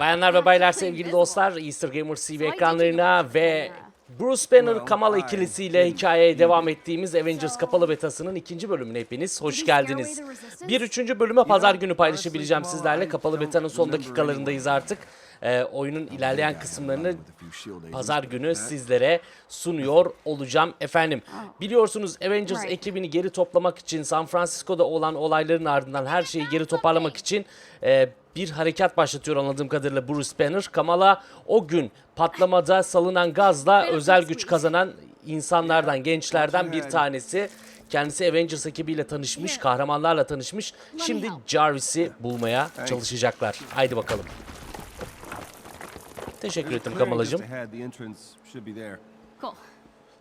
Bayanlar ve baylar sevgili dostlar Easter Gamer TV ekranlarına ve Bruce Banner Kamala ikilisiyle hikayeye devam ettiğimiz Avengers kapalı betasının ikinci bölümüne hepiniz hoş geldiniz. Bir üçüncü bölümü pazar günü paylaşabileceğim sizlerle. Kapalı betanın son dakikalarındayız artık. Ee, oyunun ilerleyen kısımlarını pazar günü sizlere sunuyor olacağım efendim. Biliyorsunuz Avengers ekibini geri toplamak için San Francisco'da olan olayların ardından her şeyi geri toparlamak için e, bir harekat başlatıyor anladığım kadarıyla Bruce Banner. Kamala o gün patlamada salınan gazla özel güç kazanan insanlardan, gençlerden bir tanesi. Kendisi Avengers ekibiyle tanışmış, kahramanlarla tanışmış. Şimdi Jarvis'i bulmaya çalışacaklar. Haydi bakalım. Teşekkür ettim Kamalacığım.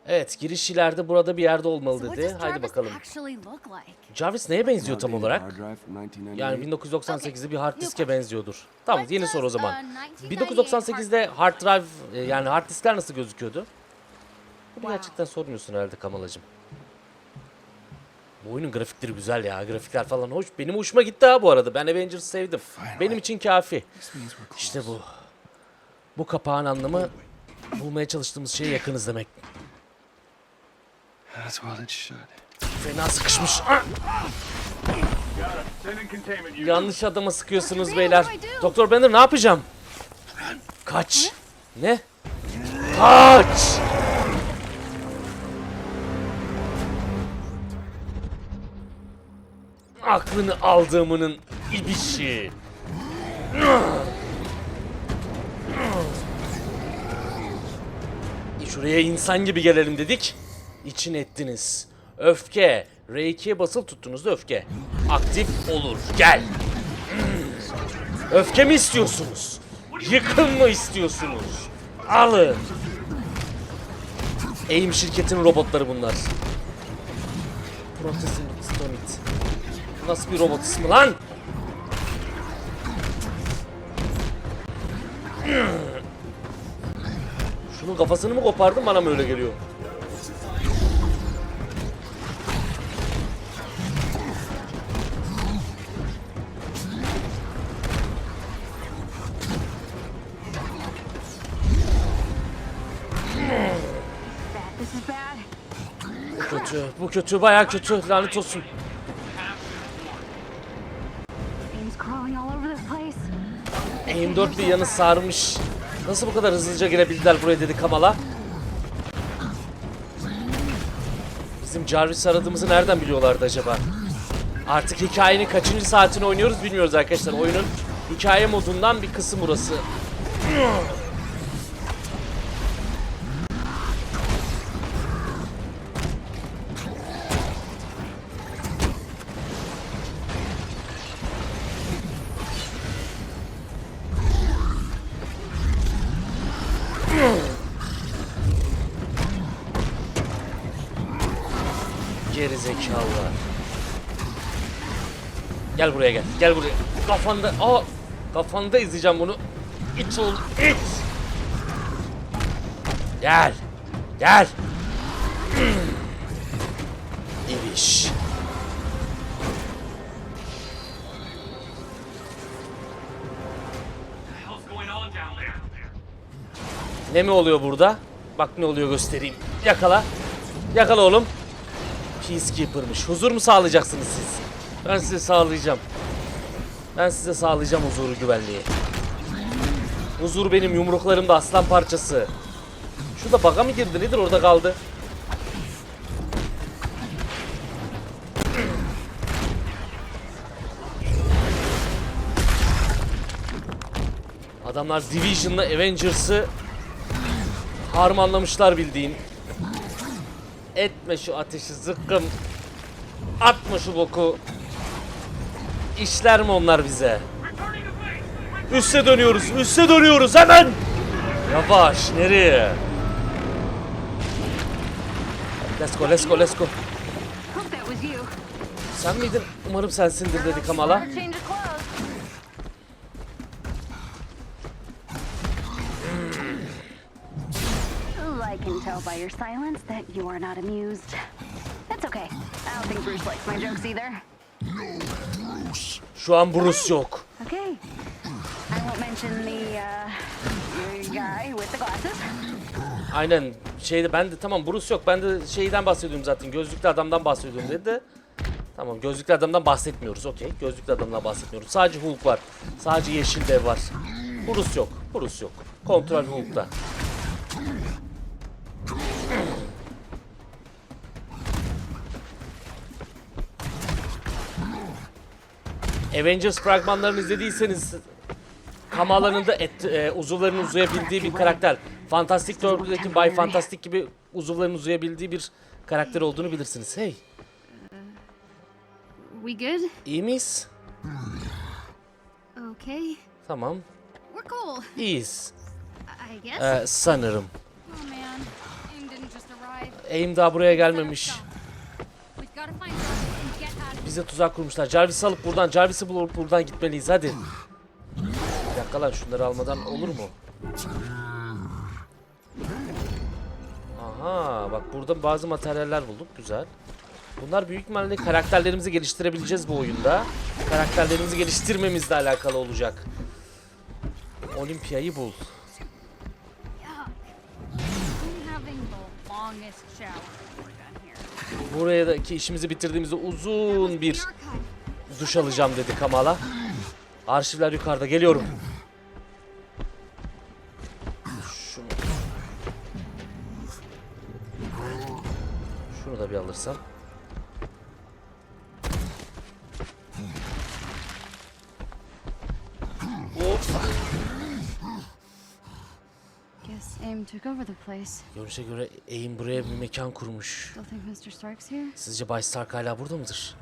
Evet giriş ileride burada bir yerde olmalı dedi. Haydi bakalım. Jarvis neye benziyor tam olarak? Yani 1998'de bir hard diske benziyordur. Tamam yeni soru o zaman. a 1998 1998'de hard drive e, yani hard diskler nasıl gözüküyordu? Bunu gerçekten sormuyorsun herhalde Kamalacığım. Bu oyunun grafikleri güzel ya. Grafikler falan hoş. Benim hoşuma gitti ha bu arada. Ben Avengers sevdim. Benim için kafi. İşte bu. Bu kapağın anlamı bulmaya çalıştığımız şeye yakınız demek. Fena sıkışmış. Ah! Yanlış adama sıkıyorsunuz beyler. Doktor Banner ne yapacağım? Kaç. Ne? Kaç. Aklını aldığımının ibişi. Şuraya insan gibi gelelim dedik. İçin ettiniz. Öfke. R2'ye basılı tuttuğunuzda öfke. Aktif olur. Gel. Hmm. Öfke mi istiyorsunuz? Yıkım mı istiyorsunuz? Alın. AIM şirketinin robotları bunlar. Protezin Stonit. Nasıl bir robot ismi lan? Şunun kafasını mı kopardın bana mı öyle geliyor? Kötü, bu kötü, bayağı kötü. Lanet olsun. Things crawling all over this place. Aim 4 bir yanı sarmış. Nasıl bu kadar hızlıca girebildiler buraya dedi Kamala. Bizim Jarvis aradığımızı nereden biliyorlardı acaba? Artık hikayenin kaçıncı saatini oynuyoruz bilmiyoruz arkadaşlar. Oyunun hikaye modundan bir kısım burası. Gel buraya gel. Gel buraya. Kafanda. Aa! Kafanda izleyeceğim bunu. İç ol. İç. Gel. Gel. İbiş. Ne mi oluyor burada? Bak ne oluyor göstereyim. Yakala. Yakala oğlum. Peacekeeper'mış. Huzur mu sağlayacaksınız siz? Ben size sağlayacağım. Ben size sağlayacağım huzuru güvenliği. Huzur benim yumruklarımda aslan parçası. Şurada baga mı girdi nedir orada kaldı? Adamlar Division'la Avengers'ı harmanlamışlar bildiğin. Etme şu ateşi zıkkım. Atma şu boku. İşler mi onlar bize? Üste dönüyoruz, üste dönüyoruz hemen. Yavaş, nereye? Let's go, let's go, let's go. Sen miydin? Umarım sensindir dedi Kamala. I can tell by your silence that you are not amused. That's okay. I don't think Bruce likes my jokes either. Şu an Bruce yok. Okay. I won't mention the uh, guy with the glasses? Aynen şeyde ben de tamam Bruce yok ben de şeyden bahsediyorum zaten gözlüklü adamdan bahsediyorum dedi de. Tamam gözlüklü adamdan bahsetmiyoruz okey. Gözlüklü adamdan bahsetmiyoruz. Sadece Hulk var. Sadece Yeşil Dev var. Bruce yok. Bruce yok. Kontrol Hulk'ta. Avengers fragmanlarını izlediyseniz Kamala'nın da et, e, uzuvlarının uzayabildiği bir karakter. Fantastic Four'daki Bay Fantastic gibi uzuvların uzayabildiği bir karakter olduğunu bilirsiniz. Hey, We good? iyi miyiz? Okay. Tamam, We're cool. iyiyiz. I guess. Ee, sanırım. oh man. Aim didn't just arrive. Aim daha buraya gelmemiş. Bize tuzak kurmuşlar. Jarvis'i alıp buradan, Jarvis'i bulup buradan gitmeliyiz. Hadi. Bir dakika lan şunları almadan olur mu? Aha bak burada bazı materyaller bulduk. Güzel. Bunlar büyük ihtimalle karakterlerimizi geliştirebileceğiz bu oyunda. Karakterlerimizi geliştirmemizle alakalı olacak. Olimpiyayı bul. Buradaki işimizi bitirdiğimizde uzun bir duş alacağım dedi Kamala. Arşivler yukarıda geliyorum. Şunu. Şunu da bir alırsam. Görünüşe göre Aim buraya bir mekan kurmuş. Sizce Bay Stark hala burada mıdır?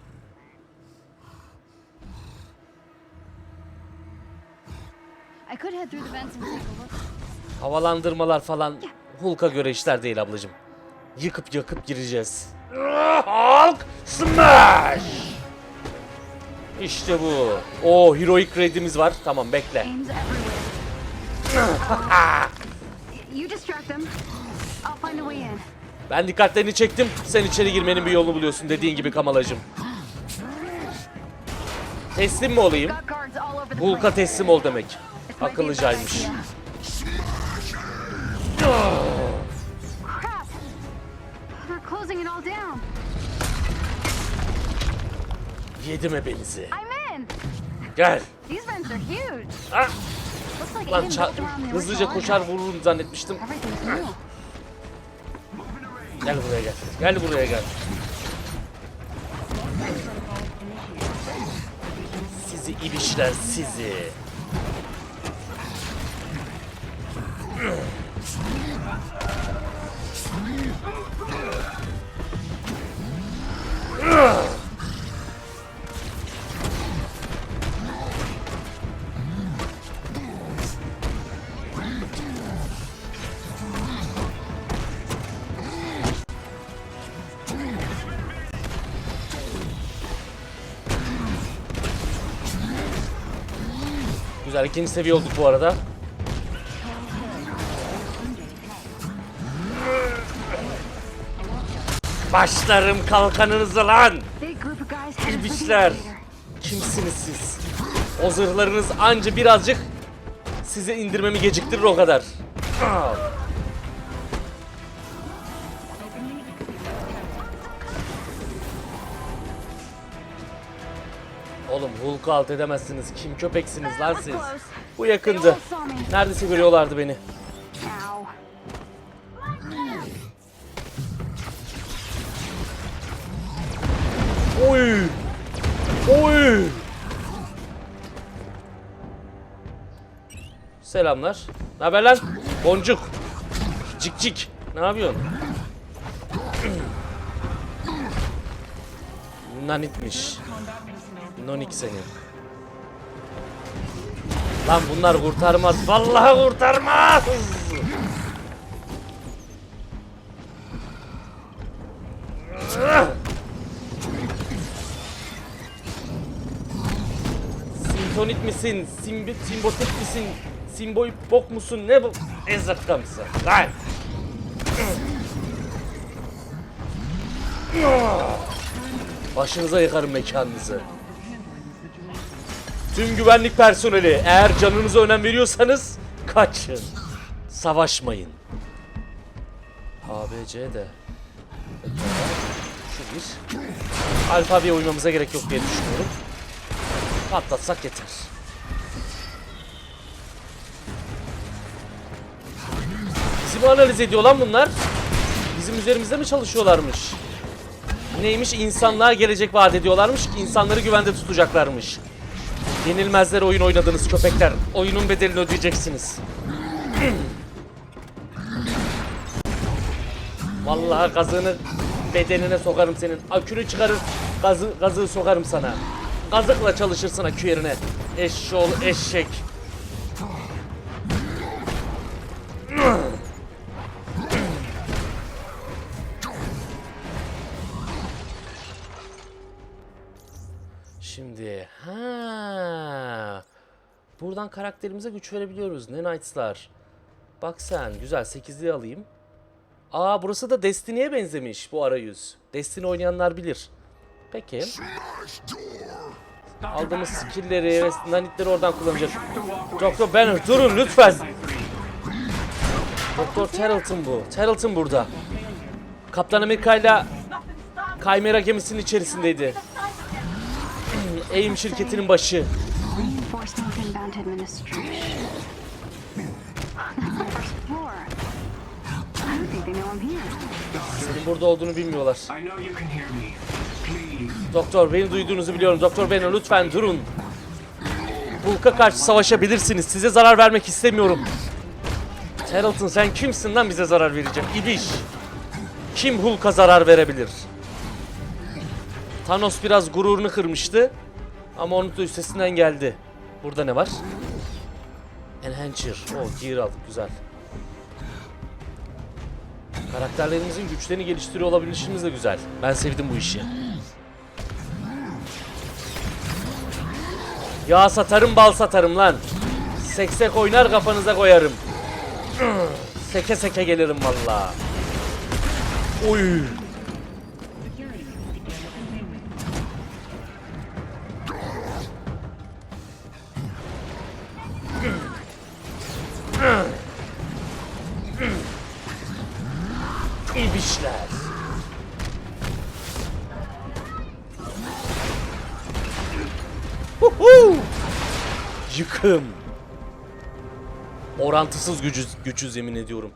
Havalandırmalar falan Hulk'a göre işler değil ablacım. Yıkıp yakıp gireceğiz. Hulk Smash! İşte bu. O heroic raid'imiz var. Tamam bekle. Ben dikkatlerini çektim. Sen içeri girmenin bir yolunu buluyorsun dediğin gibi Kamalacım. Teslim mi olayım? Place. teslim ol demek. Akıllıcaymış. Yedim in. Gel. These vents are huge. Ah, lan ça- hızlıca koşar vururum zannetmiştim. Gel buraya gel. Gel buraya gel. Sizi ibişler sizi. Güzel ikinci seviye olduk bu arada. Başlarım kalkanınızı lan. İbişler. Kimsiniz siz? O zırhlarınız anca birazcık size indirmemi geciktirir o kadar. Çabuk alt edemezsiniz. Kim köpeksiniz lan siz? Bu yakındı. Neredeyse görüyorlardı beni. Oy! Oy! Selamlar. Ne haber lan? Boncuk. Cik cik. Ne yapıyorsun? Bundan. 12 seni. Lan bunlar kurtarmaz. Vallahi kurtarmaz. Sintonit misin? Simbi, simbotik misin? Simboy bok musun? Ne bu? Ezzakka mısın? Lan! Başınıza yıkarım mekanınızı. Tüm güvenlik personeli eğer canınıza önem veriyorsanız kaçın. Savaşmayın. ABC de. Şu bir. Alfabeyi oynamamıza gerek yok diye düşünüyorum. Patlatsak yeter. Bizi mi analiz ediyor lan bunlar? Bizim üzerimizde mi çalışıyorlarmış? Neymiş? İnsanlığa gelecek vaat ediyorlarmış ki insanları güvende tutacaklarmış. Yenilmezler oyun oynadınız köpekler. Oyunun bedelini ödeyeceksiniz. Vallahi gazını bedenine sokarım senin. Akünü çıkarır, gazı, gazı sokarım sana. Gazıkla çalışırsın akü yerine. Eşşoğlu eşek. Buradan karakterimize güç verebiliyoruz. Ne Knights'lar. Bak sen güzel 8'liği alayım. Aa burası da Destiny'ye benzemiş bu arayüz. Destiny oynayanlar bilir. Peki. Aldığımız skill'leri ve nanitleri oradan kullanacağız. Doktor Banner durun lütfen. Doktor Tarleton bu. Tarleton burada. Kaptan Amerika ile Kaymera gemisinin içerisindeydi. AIM şirketinin başı. Reinforcements inbound administration. First floor. I don't think they know I'm here. Senin burada olduğunu bilmiyorlar. I know you can hear me. Please. Doktor beni duyduğunuzu biliyorum. Doktor Banner lütfen durun. Hulk'a karşı savaşabilirsiniz. Size zarar vermek istemiyorum. Tarleton sen kimsin lan bize zarar verecek? İbiş. Kim Hulk'a zarar verebilir? Thanos biraz gururunu kırmıştı. Ama onun da üstesinden geldi. Burada ne var? Enhancer. O gear aldık güzel. Karakterlerimizin güçlerini geliştiriyor olabilişimiz de güzel. Ben sevdim bu işi. Yağ satarım bal satarım lan. Seksek oynar kafanıza koyarım. Seke seke gelirim valla. Oy. Huhu! Yıkım. Orantısız gücüz, güçüz yemin ediyorum.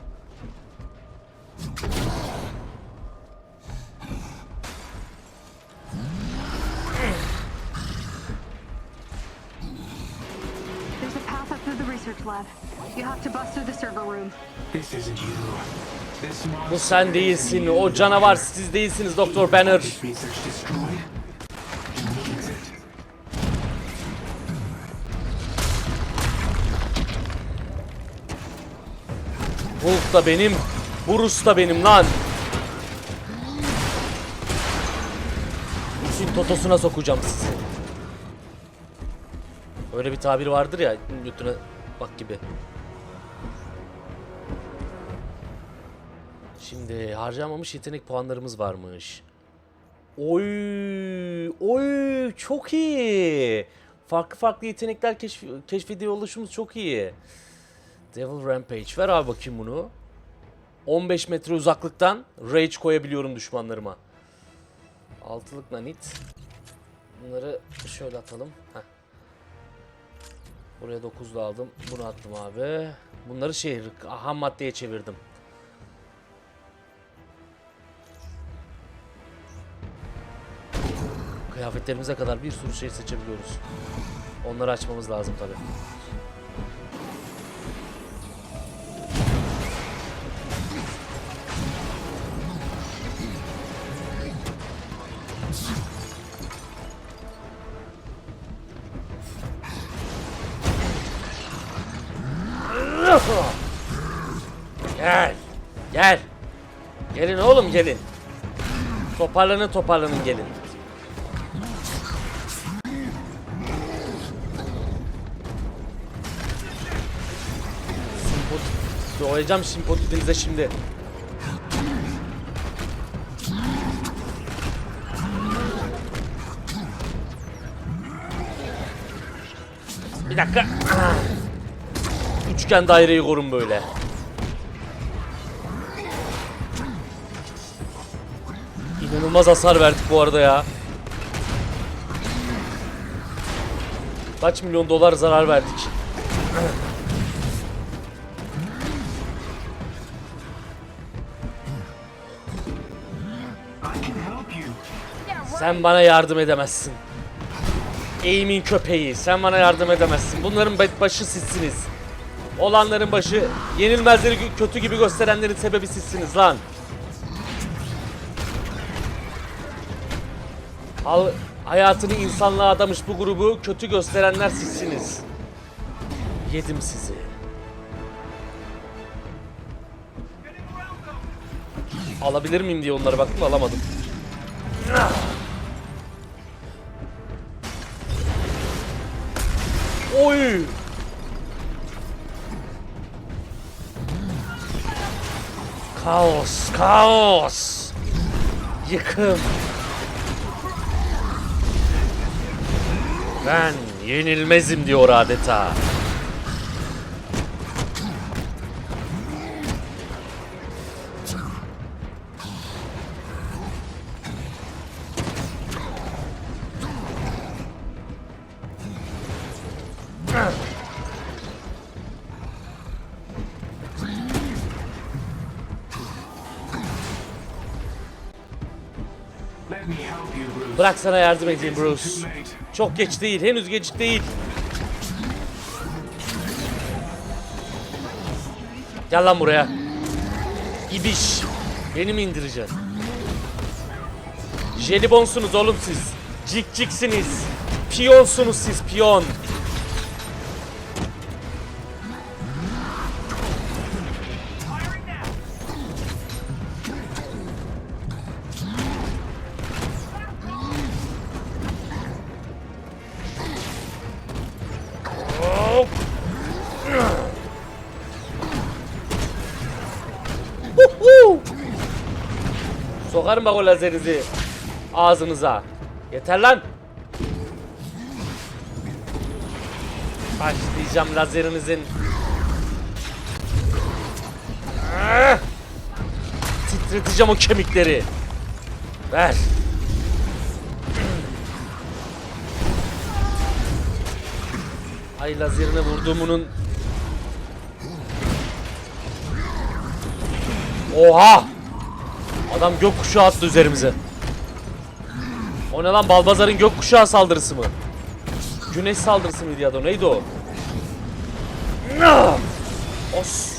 Bu sen değilsin. O canavar siz değilsiniz Doktor Banner. Da benim. Bruce da benim lan. İşin totosuna sokacağım sizi. Öyle bir tabir vardır ya götüne bak gibi. Şimdi harcamamış yetenek puanlarımız varmış. Oy, oy çok iyi. Farklı farklı yetenekler keşf keşfediyor oluşumuz çok iyi. Devil Rampage. Ver abi bakayım bunu. 15 metre uzaklıktan Rage koyabiliyorum düşmanlarıma. Altılık nanit. Bunları şöyle atalım. Heh. Buraya 9 da aldım. Bunu attım abi. Bunları şey ham maddeye çevirdim. Kıyafetlerimize kadar bir sürü şey seçebiliyoruz. Onları açmamız lazım tabii. Toparlanın toparlanın gelin. Simpot Doğrayacağım simpotinize şimdi. Bir dakika. Üçgen daireyi korun böyle. İnanılmaz hasar verdik bu arada ya. Kaç milyon dolar zarar verdik. Sen bana yardım edemezsin. Eğimin köpeği, sen bana yardım edemezsin. Bunların ba- başı sizsiniz. Olanların başı, yenilmezleri kötü gibi gösterenlerin sebebi sizsiniz lan. Al, hayatını insanlığa adamış bu grubu kötü gösterenler sizsiniz. Yedim sizi. Alabilir miyim diye onlara baktım alamadım. Oy! Kaos, kaos! Yıkım. Ben yenilmezim diyor adeta. Bırak sana yardım edeyim Bruce. Çok geç değil, henüz geç değil. Gel lan buraya. İbiş. Beni mi indireceksin? Jelibonsunuz oğlum siz. Cikciksiniz. Piyonsunuz siz, piyon. Bak o lazerinizi ağzınıza. Yeter lan. Başlayacağım lazerinizin. Titreteceğim o kemikleri. Ver. Ay lazerine vurduğumunun Oha! Adam gökkuşağı attı üzerimize. O ne lan Balbazar'ın gökkuşağı saldırısı mı? Güneş saldırısı mıydı ya da neydi o? Os.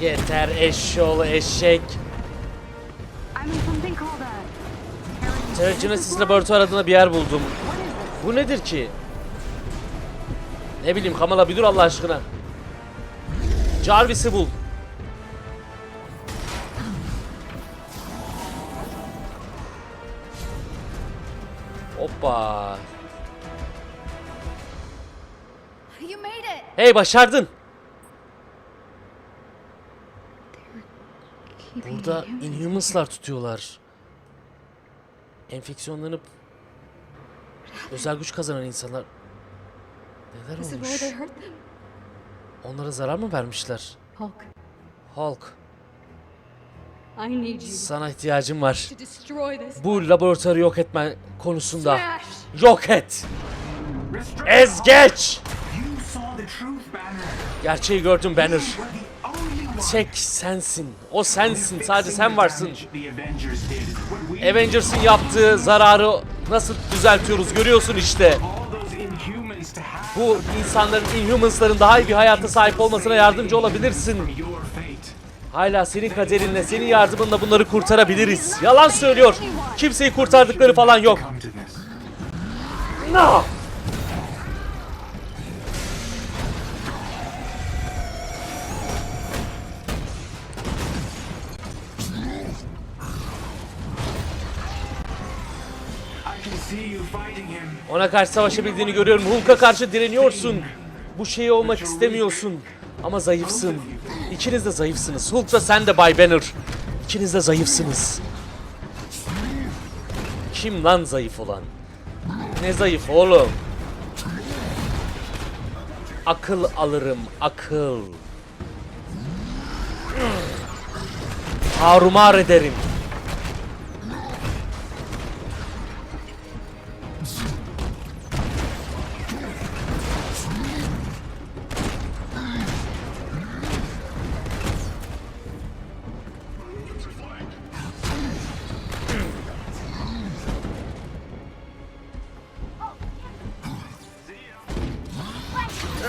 Yeter eşşoğlu eşek. A. Terragenesis laboratuvar adına bir yer buldum. Bu nedir ki? Ne bileyim Kamala bir dur Allah aşkına. Jarvis'i bul. Hoppa. Hey başardın. Burada Inhumans'lar tutuyorlar. Enfeksiyonlanıp özel güç kazanan insanlar. Neler Is it olmuş? they hurt them? Onlara zarar mı vermişler? Hulk, Hulk, I need you sana ihtiyacım var. to destroy this. Bu laboratuvarı yok etme konusunda. Smash! Yok et! Restrain Ez geç! You saw the truth, Banner. Gerçeği gördüm Banner. You were the only one. Tek sensin. O sensin. Sadece sen varsın. The Avengers did. What we Avengers'ın yaptığı zararı nasıl düzeltiyoruz görüyorsun işte. all Bu insanların, Inhumans'ların daha iyi bir hayata sahip olmasına yardımcı olabilirsin. Hala senin kaderinle, senin yardımınla bunları kurtarabiliriz. Yalan söylüyor. Kimseyi kurtardıkları falan yok. No! Ona karşı savaşabildiğini görüyorum. Hulk'a karşı direniyorsun. Bu şeyi olmak istemiyorsun. Ama zayıfsın. İkiniz de zayıfsınız. Hulk da sen de Bay Banner. İkiniz de zayıfsınız. Kim lan zayıf olan? Ne zayıf oğlum? Akıl alırım, akıl. Tarumar ederim.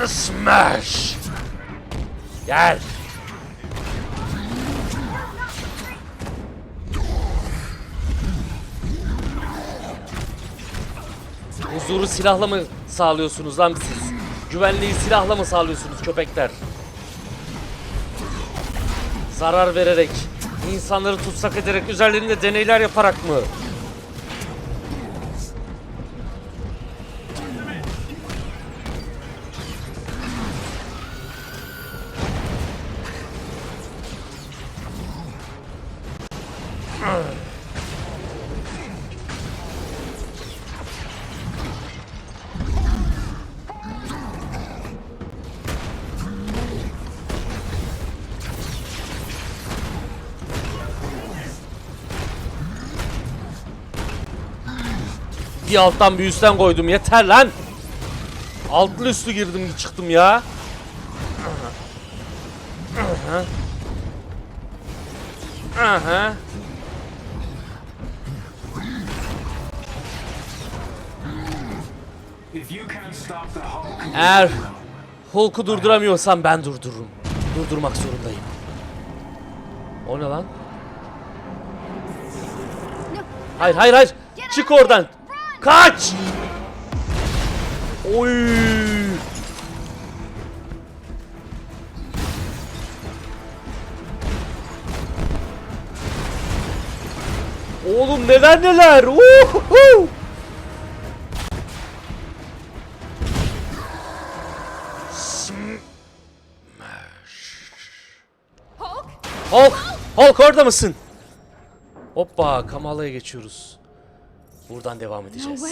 Smash! Gel. Huzuru silahla mı sağlıyorsunuz lan siz? Güvenliği silahla mı sağlıyorsunuz köpekler? Zarar vererek, insanları tutsak ederek, üzerlerinde deneyler yaparak mı? Bir alttan bir üstten koydum yeter lan. Altlı üstü girdim çıktım ya. Aha. Aha. If Eğer Hulk'u durduramıyorsam ben durdururum. Durdurmak zorundayım. O ne lan? Hayır hayır hayır. Çık oradan. Kaç. Oy. Oğlum neler neler. Uhuhu. Hulk? Hulk! Orada mısın? Hoppa Kamala'ya geçiyoruz. Buradan devam edeceğiz.